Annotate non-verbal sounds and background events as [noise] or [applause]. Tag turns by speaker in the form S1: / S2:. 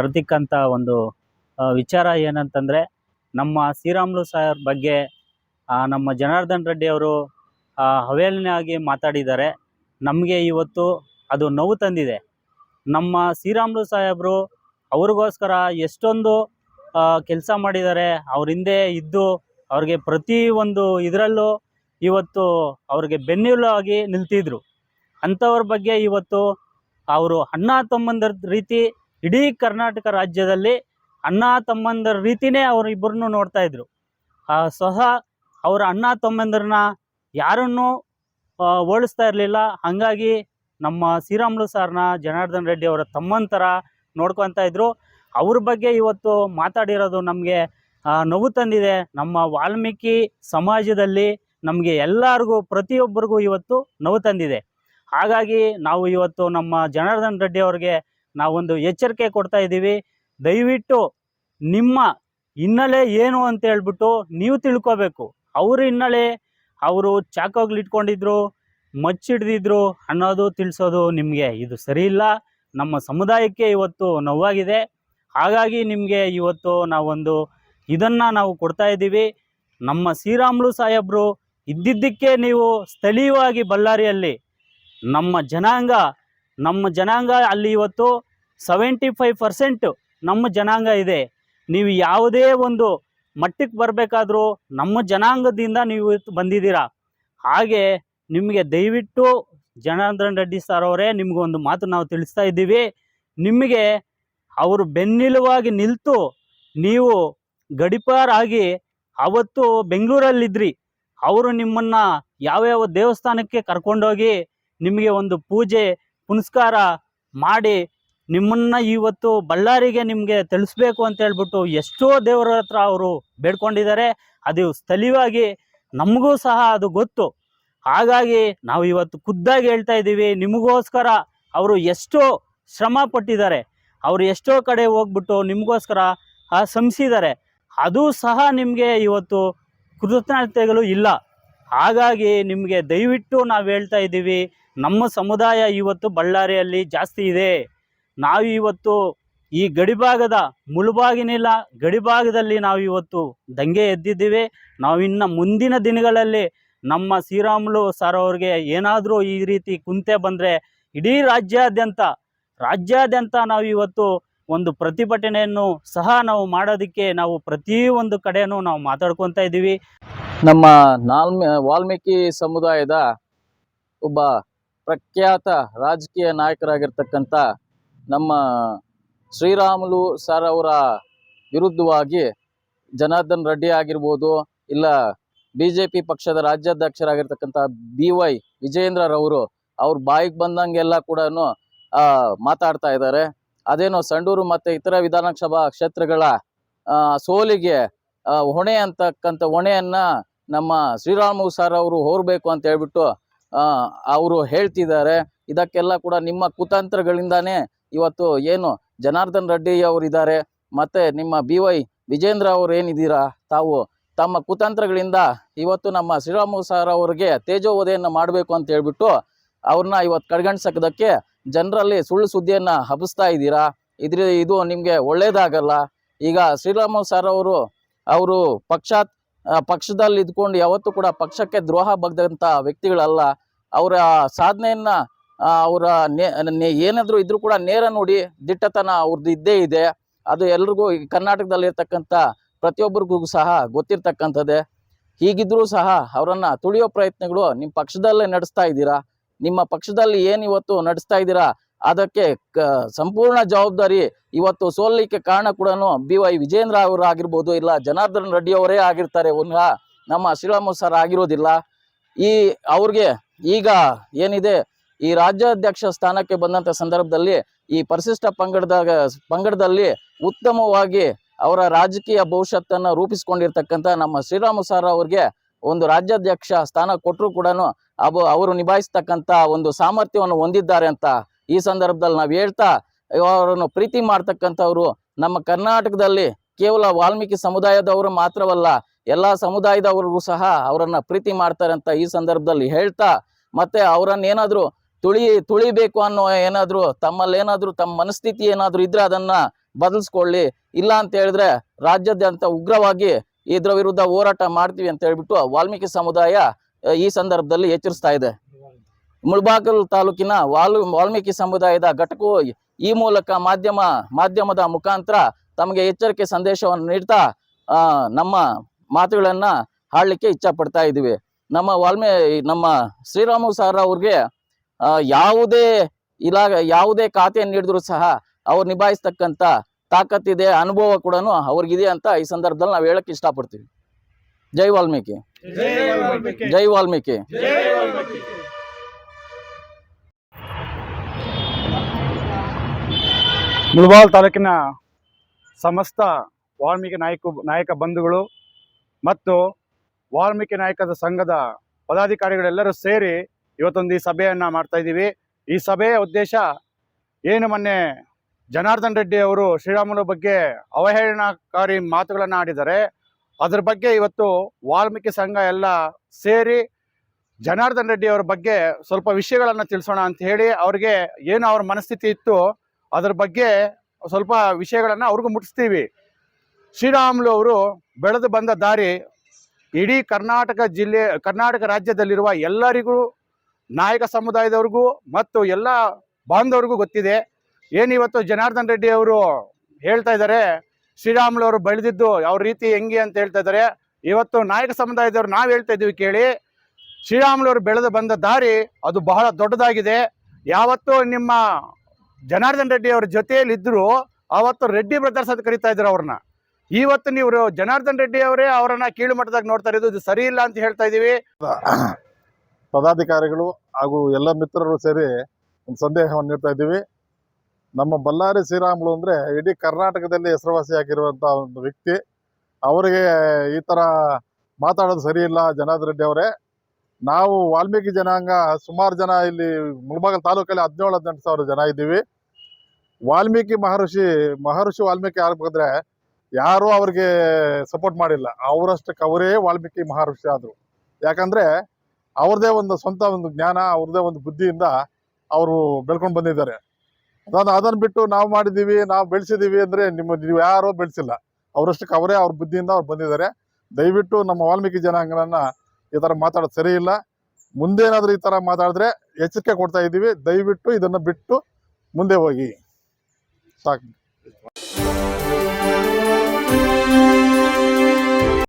S1: ಕರೆದಿಕ್ಕಂಥ ಒಂದು ವಿಚಾರ ಏನಂತಂದರೆ, ನಮ್ಮ ಶ್ರೀರಾಮ್ಲು ಸಾಹೇಬ್ರ ಬಗ್ಗೆ ನಮ್ಮ ಜನಾರ್ದನ್ ರೆಡ್ಡಿ ಅವರು ಮಾತಾಡಿದ್ದಾರೆ. ನಮಗೆ ಇವತ್ತು ಅದು ನೋವು ತಂದಿದೆ. ನಮ್ಮ ಶ್ರೀರಾಮ್ಲು ಸಾಹೇಬರು ಅವ್ರಿಗೋಸ್ಕರ ಎಷ್ಟೊಂದು ಕೆಲಸ ಮಾಡಿದ್ದಾರೆ. ಅವ್ರ ಹಿಂದೆ ಇದ್ದು ಅವ್ರಿಗೆ ಪ್ರತಿ ಒಂದು ಇದರಲ್ಲೂ ಇವತ್ತು ಅವ್ರಿಗೆ ಬೆನ್ನೆಲುಬಾಗಿ ನಿಲ್ತಿದ್ರು. ಅಂಥವ್ರ ಬಗ್ಗೆ ಇವತ್ತು ಅವರು ಅಣ್ಣ ತಮ್ಮಂದ್ರ ರೀತಿ ಇಡೀ ಕರ್ನಾಟಕ ರಾಜ್ಯದಲ್ಲಿ ಅಣ್ಣ ತಮ್ಮಂದರ ರೀತಿನೇ ಅವರಿಬ್ಬರನ್ನು ನೋಡ್ತಾ ಇದ್ರು. ಸಹ ಅವರ ಅಣ್ಣ ತಮ್ಮಂದರನ್ನ ಯಾರನ್ನೂ ಓಡಿಸ್ತಾ ಇರಲಿಲ್ಲ. ಹಾಗಾಗಿ ನಮ್ಮ ಶ್ರೀರಾಮ್ಲು ಸಾರ್ನ, ಜನಾರ್ದನ್ ರೆಡ್ಡಿ ಅವರ ತಮ್ಮನ ಥರ ನೋಡ್ಕೊತಾ ಇದ್ರು. ಅವ್ರ ಬಗ್ಗೆ ಇವತ್ತು ಮಾತಾಡಿರೋದು ನಮಗೆ ನೋವು ತಂದಿದೆ. ನಮ್ಮ ವಾಲ್ಮೀಕಿ ಸಮಾಜದಲ್ಲಿ ನಮಗೆ ಎಲ್ಲರಿಗೂ, ಪ್ರತಿಯೊಬ್ಬರಿಗೂ ಇವತ್ತು ನೋವು ತಂದಿದೆ. ಹಾಗಾಗಿ ನಾವು ಇವತ್ತು ನಮ್ಮ ಜನಾರ್ದನ್ ರೆಡ್ಡಿ ಅವ್ರಿಗೆ ನಾವೊಂದು ಎಚ್ಚರಿಕೆ ಕೊಡ್ತಾ ಇದ್ದೀವಿ. ದಯವಿಟ್ಟು ನಿಮ್ಮ ಹಿನ್ನೆಲೆ ಏನು ಅಂತ ಹೇಳ್ಬಿಟ್ಟು ನೀವು ತಿಳ್ಕೊಬೇಕು. ಅವ್ರ ಹಿನ್ನೆಲೆ ಅವರು ಚಾಕೋಗ್ಲಿಟ್ಕೊಂಡಿದ್ರು ಮಚ್ಚಿಡ್ದಿದ್ರು ಅನ್ನೋದು ತಿಳಿಸೋದು ನಿಮಗೆ ಇದು ಸರಿಯಿಲ್ಲ ನಮ್ಮ ಸಮುದಾಯಕ್ಕೆ ಇವತ್ತು ನೋವಾಗಿದೆ. ಹಾಗಾಗಿ ನಿಮಗೆ ಇವತ್ತು ನಾವೊಂದು ಇದನ್ನು ನಾವು ಕೊಡ್ತಾ ಇದ್ದೀವಿ. ನಮ್ಮ ಶ್ರೀರಾಮುಲು ಸಾಹೇಬರು ಇದ್ದಿದ್ದಕ್ಕೆ ನೀವು ಸ್ಥಳೀಯವಾಗಿ ಬಳ್ಳಾರಿಯಲ್ಲಿ ನಮ್ಮ ಜನಾಂಗ ನಮ್ಮ ಜನಾಂಗ ಅಲ್ಲಿ ಇವತ್ತು ಸೆವೆಂಟಿ ಫೈವ್ ಪರ್ಸೆಂಟ್ ನಮ್ಮ ಜನಾಂಗ ಇದೆ. ನೀವು ಯಾವುದೇ ಒಂದು ಮಟ್ಟಕ್ಕೆ ಬರಬೇಕಾದ್ರೂ ನಮ್ಮ ಜನಾಂಗದಿಂದ ನೀವು ಬಂದಿದ್ದೀರಾ? ಹಾಗೆ ನಿಮಗೆ ದಯವಿಟ್ಟು ಜನಾರ್ದನ್ ರೆಡ್ಡಿ ಸರ್ ಅವರೇ ನಿಮಗೊಂದು ಮಾತು ನಾವು ತಿಳಿಸ್ತಾ ಇದ್ದೀವಿ. ನಿಮಗೆ ಅವರು ಬೆನ್ನಿಲುವಾಗಿ ನಿಲ್ತು ನೀವು ಗಡಿಪಾರಾಗಿ ಅವತ್ತು ಬೆಂಗಳೂರಲ್ಲಿದ್ರಿ. ಅವರು ನಿಮ್ಮನ್ನು ಯಾವ್ಯಾವ ದೇವಸ್ಥಾನಕ್ಕೆ ಕರ್ಕೊಂಡೋಗಿ ನಿಮಗೆ ಒಂದು ಪೂಜೆ ಪುನಸ್ಕಾರ ಮಾಡಿ ನಿಮ್ಮನ್ನು ಇವತ್ತು ಬಳ್ಳಾರಿಗೆ ನಿಮಗೆ ತಿಳಿಸ್ಬೇಕು ಅಂತ ಹೇಳ್ಬಿಟ್ಟು ಎಷ್ಟೋ ದೇವರ ಹತ್ರ ಅವರು ಬೇಡ್ಕೊಂಡಿದ್ದಾರೆ. ಅದು ಸ್ಥಳೀಯವಾಗಿ ನಮಗೂ ಸಹ ಅದು ಗೊತ್ತು. ಹಾಗಾಗಿ ನಾವು ಇವತ್ತು ಖುದ್ದಾಗಿ ಹೇಳ್ತಾ ಇದ್ದೀವಿ, ನಿಮಗೋಸ್ಕರ ಅವರು ಎಷ್ಟೋ ಶ್ರಮ ಪಟ್ಟಿದ್ದಾರೆ. ಅವರು ಎಷ್ಟೋ ಕಡೆ ಹೋಗ್ಬಿಟ್ಟು ನಿಮಗೋಸ್ಕರ ಶ್ರಮಿಸಿದ್ದಾರೆ. ಅದು ಸಹ ನಿಮಗೆ ಇವತ್ತು ಕೃತಜ್ಞತೆಗಳು ಇಲ್ಲ. ಹಾಗಾಗಿ ನಿಮಗೆ ದಯವಿಟ್ಟು ನಾವು ಹೇಳ್ತಾ ಇದ್ದೀವಿ ನಮ್ಮ ಸಮುದಾಯ ಇವತ್ತು ಬಳ್ಳಾರಿಯಲ್ಲಿ ಜಾಸ್ತಿ ಇದೆ. ನಾವು ಇವತ್ತು ಈ ಗಡಿಭಾಗದ ಮುಳುಬಾಗಿನಿಲ್ಲ, ಗಡಿಭಾಗದಲ್ಲಿ ನಾವು ಇವತ್ತು ದಂಗೆ ಎದ್ದಿದ್ದೀವಿ. ನಾವು ಇನ್ನು ಮುಂದಿನ ದಿನಗಳಲ್ಲಿ ನಮ್ಮ ಶ್ರೀರಾಮುಲು ಸರ್ ಅವ್ರಿಗೆ ಏನಾದರೂ ಈ ರೀತಿ ಕುಂತೆ ಬಂದರೆ ಇಡೀ ರಾಜ್ಯಾದ್ಯಂತ ರಾಜ್ಯಾದ್ಯಂತ ನಾವು ಇವತ್ತು ಒಂದು ಪ್ರತಿಭಟನೆಯನ್ನು ಸಹ ನಾವು ಮಾಡೋದಕ್ಕೆ ನಾವು ಪ್ರತಿಯೊಂದು ಕಡೆಯೂ ನಾವು ಮಾತಾಡ್ಕೊತಾ ಇದ್ದೀವಿ.
S2: ನಮ್ಮ ನಾಲ್ಮಿ, ವಾಲ್ಮೀಕಿ ಸಮುದಾಯದ ಒಬ್ಬ ಪ್ರಖ್ಯಾತ ರಾಜಕೀಯ ನಾಯಕರಾಗಿರ್ತಕ್ಕಂಥ ನಮ್ಮ ಶ್ರೀರಾಮುಲು ಸರ್ ಅವರ ವಿರುದ್ಧವಾಗಿ ಜನಾರ್ದನ್ ರೆಡ್ಡಿ ಆಗಿರ್ಬೋದು, ಇಲ್ಲ ಬಿ ಜೆ ಪಿ ಪಕ್ಷದ ರಾಜ್ಯಾಧ್ಯಕ್ಷರಾಗಿರ್ತಕ್ಕಂಥ ಬಿ ವೈ ವಿಜೇಂದ್ರರವರು ಅವ್ರ ಬಾಯಿಗೆ ಬಂದಂಗೆಲ್ಲ ಕೂಡ ಮಾತಾಡ್ತಾ ಇದ್ದಾರೆ. ಅದೇನೋ ಸಂಡೂರು ಮತ್ತು ಇತರ ವಿಧಾನಸಭಾ ಕ್ಷೇತ್ರಗಳ ಸೋಲಿಗೆ ಹೊಣೆ ಅಂತಕ್ಕಂಥ ಹೊಣೆಯನ್ನು ನಮ್ಮ ಶ್ರೀರಾಮು ಸರ್ ಅವರು ಹೋರಬೇಕು ಅಂತ ಹೇಳ್ಬಿಟ್ಟು ಅವರು ಹೇಳ್ತಿದ್ದಾರೆ. ಇದಕ್ಕೆಲ್ಲ ಕೂಡ ನಿಮ್ಮ ಕುತಂತ್ರಗಳಿಂದಾನೇ ಇವತ್ತು ಏನು ಜನಾರ್ದನ್ ರೆಡ್ಡಿ ಅವರು ಇದ್ದಾರೆ ಮತ್ತೆ ನಿಮ್ಮ ಬಿ ವೈ ವಿಜೇಂದ್ರ ಅವರು ಏನಿದ್ದೀರಾ ತಾವು ತಮ್ಮ ಕುತಂತ್ರಗಳಿಂದ ಇವತ್ತು ನಮ್ಮ ಶ್ರೀರಾಮು ಸರ್ ಅವರಿಗೆ ತೇಜೋವಧೆಯನ್ನು ಮಾಡಬೇಕು ಅಂತ ಹೇಳ್ಬಿಟ್ಟು ಅವ್ರನ್ನ ಇವತ್ತು ಕಡೆಗಣಿಸೋದಕ್ಕೆ ಜನರಲ್ಲಿ ಸುಳ್ಳು ಸುದ್ದಿಯನ್ನು ಹಬ್ಬಿಸ್ತಾ ಇದ್ದೀರಾ? ಇದ್ರ ಇದು ನಿಮಗೆ ಒಳ್ಳೇದಾಗಲ್ಲ. ಈಗ ಶ್ರೀರಾಮು ಸರ್ ಅವರು ಅವರು ಪಕ್ಷ ಆ, ಪಕ್ಷದಲ್ಲಿ ಇದ್ಕೊಂಡು ಯಾವತ್ತೂ ಕೂಡ ಪಕ್ಷಕ್ಕೆ ದ್ರೋಹ ಬಗ್ದಂಥ ವ್ಯಕ್ತಿಗಳಲ್ಲ. ಅವರ ಸಾಧನೆಯನ್ನ ಅವರ ನೇ- ಏನಾದರೂ ಇದ್ರೂ ಕೂಡ ನೇರ ನೋಡಿ ದಿಟ್ಟತನ ಅವ್ರದ್ದು ಇದ್ದೇ ಇದೆ. ಅದು ಎಲ್ರಿಗೂ ಈ ಕರ್ನಾಟಕದಲ್ಲಿ ಇರ್ತಕ್ಕಂಥ ಪ್ರತಿಯೊಬ್ಬರಿಗೂ ಸಹ ಗೊತ್ತಿರ್ತಕ್ಕಂಥದ್ದೇ. ಹೀಗಿದ್ರೂ ಸಹ ಅವರನ್ನು ತುಳಿಯೋ ಪ್ರಯತ್ನಗಳು ನಿಮ್ಮ ಪಕ್ಷದಲ್ಲೇ ನಡೆಸ್ತಾ ಇದ್ದೀರಾ? ನಿಮ್ಮ ಪಕ್ಷದಲ್ಲಿ ಏನು ಇವತ್ತು ನಡೆಸ್ತಾ ಇದ್ದೀರಾ? ಅದಕ್ಕೆ ಸಂಪೂರ್ಣ ಜವಾಬ್ದಾರಿ ಇವತ್ತು ಸೋಲಿಕ್ಕೆ ಕಾರಣ ಕೂಡ ಬಿ ವೈ ವಿಜೇಂದ್ರ ಅವರು ಆಗಿರ್ಬೋದು, ಇಲ್ಲ ಜನಾರ್ದನ್ ರೆಡ್ಡಿ ಅವರೇ ಆಗಿರ್ತಾರೆ, ಒಂದು ನಮ್ಮ ಶ್ರೀರಾಮು ಸರ್ ಆಗಿರೋದಿಲ್ಲ. ಈ ಅವ್ರಿಗೆ ಈಗ ಏನಿದೆ, ಈ ರಾಜ್ಯಾಧ್ಯಕ್ಷ ಸ್ಥಾನಕ್ಕೆ ಬಂದಂತ ಸಂದರ್ಭದಲ್ಲಿ ಈ ಪರಿಶಿಷ್ಟ ಪಂಗಡದಾಗ ಪಂಗಡದಲ್ಲಿ ಉತ್ತಮವಾಗಿ ಅವರ ರಾಜಕೀಯ ಭವಿಷ್ಯತ್ತನ್ನು ರೂಪಿಸ್ಕೊಂಡಿರ್ತಕ್ಕಂಥ ನಮ್ಮ ಶ್ರೀರಾಮು ಸರ್ ಅವ್ರಿಗೆ ಒಂದು ರಾಜ್ಯಾಧ್ಯಕ್ಷ ಸ್ಥಾನ ಕೊಟ್ಟರು ಕೂಡ ಅವು ಅವರು ನಿಭಾಯಿಸ್ತಕ್ಕಂಥ ಒಂದು ಸಾಮರ್ಥ್ಯವನ್ನು ಹೊಂದಿದ್ದಾರೆ ಅಂತ ಈ ಸಂದರ್ಭದಲ್ಲಿ ನಾವು ಹೇಳ್ತಾ ಅವರನ್ನು ಪ್ರೀತಿ ಮಾಡ್ತಕ್ಕಂಥವ್ರು ನಮ್ಮ ಕರ್ನಾಟಕದಲ್ಲಿ ಕೇವಲ ವಾಲ್ಮೀಕಿ ಸಮುದಾಯದವರು ಮಾತ್ರವಲ್ಲ, ಎಲ್ಲ ಸಮುದಾಯದವ್ರಿಗೂ ಸಹ ಅವರನ್ನು ಪ್ರೀತಿ ಮಾಡ್ತಾರೆ ಅಂತ ಈ ಸಂದರ್ಭದಲ್ಲಿ ಹೇಳ್ತಾ, ಮತ್ತೆ ಅವರನ್ನೇನಾದರೂ ತುಳಿ, ತುಳಿಬೇಕು ಅನ್ನೋ ಏನಾದರೂ ತಮ್ಮಲ್ಲಿ ಏನಾದ್ರು ತಮ್ಮ ಮನಸ್ಥಿತಿ ಏನಾದರೂ ಇದ್ರೆ ಅದನ್ನ ಬದಲಿಸ್ಕೊಳ್ಳಿ. ಇಲ್ಲ ಅಂತ ಹೇಳಿದ್ರೆ ರಾಜ್ಯಾದ್ಯಂತ ಉಗ್ರವಾಗಿ ಇದರ ವಿರುದ್ಧ ಹೋರಾಟ ಮಾಡ್ತೀವಿ ಅಂತ ಹೇಳ್ಬಿಟ್ಟು ವಾಲ್ಮೀಕಿ ಸಮುದಾಯ ಈ ಸಂದರ್ಭದಲ್ಲಿ ಎಚ್ಚರಿಸ್ತಾ ಇದೆ. ಮುಳಬಾಗಿಲು ತಾಲೂಕಿನ ವಾಲ್ ವಾಲ್ಮೀಕಿ ಸಮುದಾಯದ ಘಟಕವು ಈ ಮೂಲಕ ಮಾಧ್ಯಮ ಮಾಧ್ಯಮದ ಮುಖಾಂತರ ತಮಗೆ ಎಚ್ಚರಿಕೆ ಸಂದೇಶವನ್ನು ನೀಡ್ತಾ ನಮ್ಮ ಮಾತುಗಳನ್ನು ಹಾಡಲಿಕ್ಕೆ ಇಚ್ಛೆ ಪಡ್ತಾ ಇದ್ದೀವಿ. ನಮ್ಮ ವಾಲ್ಮೀ ನಮ್ಮ ಶ್ರೀರಾಮು ಸರ್ ಅವ್ರಿಗೆ ಯಾವುದೇ ಇಲಾ ಯಾವುದೇ ಖಾತೆಯನ್ನು ನೀಡಿದ್ರು ಸಹ ಅವ್ರು ನಿಭಾಯಿಸ್ತಕ್ಕಂಥ ತಾಕತ್ತಿದೆ ಅನುಭವ ಕೂಡ ಅವ್ರಿಗಿದೆ ಅಂತ ಈ ಸಂದರ್ಭದಲ್ಲಿ ನಾವು ಹೇಳಕ್ ಇಷ್ಟಪಡ್ತೀವಿ ಜೈ ವಾಲ್ಮೀಕಿ. ಜೈ ವಾಲ್ಮೀಕಿ.
S3: ಮುಳಬಾಲ್ ತಾಲೂಕಿನ ಸಮಸ್ತ ವಾಲ್ಮೀಕಿ ನಾಯಕ ನಾಯಕ ಬಂಧುಗಳು ಮತ್ತು ವಾಲ್ಮೀಕಿ ನಾಯಕದ ಸಂಘದ ಪದಾಧಿಕಾರಿಗಳೆಲ್ಲರೂ ಸೇರಿ ಇವತ್ತೊಂದು ಈ ಸಭೆಯನ್ನು ಮಾಡ್ತಾ ಇದ್ದೀವಿ. ಈ ಸಭೆಯ ಉದ್ದೇಶ ಏನು ಮೊನ್ನೆ ಜನಾರ್ದನ್ ರೆಡ್ಡಿ ಅವರು ಶ್ರೀರಾಮುಲು ಬಗ್ಗೆ ಅವಹೇಳನಕಾರಿ ಮಾತುಗಳನ್ನು ಆಡಿದ್ದಾರೆ. ಅದ್ರ ಬಗ್ಗೆ ಇವತ್ತು ವಾಲ್ಮೀಕಿ ಸಂಘ ಎಲ್ಲ ಸೇರಿ ಜನಾರ್ದನ್ ರೆಡ್ಡಿ ಅವರ ಬಗ್ಗೆ ಸ್ವಲ್ಪ ವಿಷಯಗಳನ್ನು ತಿಳಿಸೋಣ ಅಂತ ಹೇಳಿ ಅವ್ರಿಗೆ ಏನು ಅವ್ರ ಮನಸ್ಥಿತಿ ಇತ್ತು ಅದ್ರ ಬಗ್ಗೆ ಸ್ವಲ್ಪ ವಿಷಯಗಳನ್ನು ಅವ್ರಿಗೂ ಮುಟ್ಟಿಸ್ತೀವಿ. ಶ್ರೀರಾಮುಲು ಅವರು ಬೆಳೆದು ಬಂದ ದಾರಿ ಇಡೀ ಕರ್ನಾಟಕ ಜಿಲ್ಲೆ, ಕರ್ನಾಟಕ ರಾಜ್ಯದಲ್ಲಿರುವ ಎಲ್ಲರಿಗೂ, ನಾಯಕ ಸಮುದಾಯದವ್ರಿಗೂ ಮತ್ತು ಎಲ್ಲ ಬಾಂಧವರಿಗೂ ಗೊತ್ತಿದೆ. ಏನಿವತ್ತು ಜನಾರ್ದನ್ ರೆಡ್ಡಿ ಅವರು ಹೇಳ್ತಾ ಇದ್ದಾರೆ, ಶ್ರೀರಾಮುಲು ಅವರು ಬೆಳೆದಿದ್ದು ಯಾವ ರೀತಿ, ಹೆಂಗೆ ಅಂತ ಹೇಳ್ತಾ ಇದ್ದಾರೆ. ಇವತ್ತು ನಾಯಕ ಸಮುದಾಯದವ್ರು ನಾವು ಹೇಳ್ತಾ ಇದ್ದೀವಿ ಕೇಳಿ, ಶ್ರೀರಾಮುಲು ಅವರು ಬೆಳೆದು ಬಂದ ದಾರಿ ಅದು ಬಹಳ ದೊಡ್ಡದಾಗಿದೆ. ಯಾವತ್ತೂ ನಿಮ್ಮ ಜನಾರ್ದನ್ ರೆಡ್ಡಿ ಅವ್ರ ಜೊತೆಯಲ್ಲಿ ಇದ್ರು, ಅವತ್ತು ರೆಡ್ಡಿ ಬ್ರದರ್ಸ್ ಅಂತ ಕರಿತಾ ಇದ್ರು ಅವ್ರನ್ನ. ಇವತ್ತು ನೀವು ಜನಾರ್ದನ್ ರೆಡ್ಡಿ ಅವರೇ ಅವರನ್ನ ಕೀಳು ಮಟ್ಟದಾಗ ನೋಡ್ತಾ ಇದು ಸರಿ ಇಲ್ಲ ಅಂತ ಹೇಳ್ತಾ ಇದೀವಿ. [coughs]
S4: ಪದಾಧಿಕಾರಿಗಳು ಹಾಗೂ ಎಲ್ಲ ಮಿತ್ರರು ಸೇರಿ ಒಂದು ಸಂದೇಹವನ್ನು ನೀಡ್ತಾ ಇದ್ದೀವಿ ನಮ್ಮ ಬಳ್ಳಾರಿ ಶ್ರೀರಾಮುಲು ಅಂದರೆ ಇಡೀ ಕರ್ನಾಟಕದಲ್ಲಿ ಹೆಸರುವಾಸಿಯಾಗಿರುವಂಥ ಒಂದು ವ್ಯಕ್ತಿ. ಅವರಿಗೆ ಈ ಥರ ಮಾತಾಡೋದು ಸರಿ ಇಲ್ಲ, ಜನಾರ್ದನ್ ರೆಡ್ಡಿ ಅವರೇ. ನಾವು ವಾಲ್ಮೀಕಿ ಜನಾಂಗ ಸುಮಾರು ಜನ ಇಲ್ಲಿ ಮುಳಬಾಗಲ್ ತಾಲೂಕಲ್ಲಿ ಹದಿನೇಳು, ಹದಿನೆಂಟು ಸಾವಿರ ಜನ ಇದ್ದೀವಿ. ವಾಲ್ಮೀಕಿ ಮಹರ್ಷಿ ಮಹರ್ಷಿ ವಾಲ್ಮೀಕಿ ಆಗ್ಬೇಕಂದ್ರೆ ಯಾರೂ ಅವ್ರಿಗೆ ಸಪೋರ್ಟ್ ಮಾಡಿಲ್ಲ. ಅವರಷ್ಟು ಅವರೇ ವಾಲ್ಮೀಕಿ ಮಹರ್ಷಿ ಆದರು. ಯಾಕಂದರೆ ಅವ್ರದ್ದೇ ಒಂದು ಸ್ವಂತ ಒಂದು ಜ್ಞಾನ ಅವ್ರದ್ದೇ ಒಂದು ಬುದ್ಧಿಯಿಂದ ಅವರು ಬೆಳ್ಕೊಂಡು ಬಂದಿದ್ದಾರೆ. ಅದನ್ನು ಅದನ್ನು ಬಿಟ್ಟು ನಾವು ಮಾಡಿದ್ದೀವಿ, ನಾವು ಬೆಳೆಸಿದ್ದೀವಿ ಅಂದರೆ ನಿಮ್ಮ ನೀವು ಯಾರೂ ಬೆಳೆಸಿಲ್ಲ. ಅವರಷ್ಟಕ್ಕೆ ಕವರೇ ಅವ್ರ ಬುದ್ಧಿಯಿಂದ ಅವ್ರು ಬಂದಿದ್ದಾರೆ. ದಯವಿಟ್ಟು ನಮ್ಮ ವಾಲ್ಮೀಕಿ ಜನಾಂಗನ ಈ ಥರ ಮಾತಾಡೋದು ಸರಿ ಇಲ್ಲ. ಮುಂದೇನಾದರೂ ಈ ಥರ ಮಾತಾಡಿದ್ರೆ ಎಚ್ಚರಿಕೆ ಕೊಡ್ತಾ ಇದ್ದೀವಿ. ದಯವಿಟ್ಟು ಇದನ್ನು ಬಿಟ್ಟು ಮುಂದೆ ಹೋಗಿ. ಸಾಕು.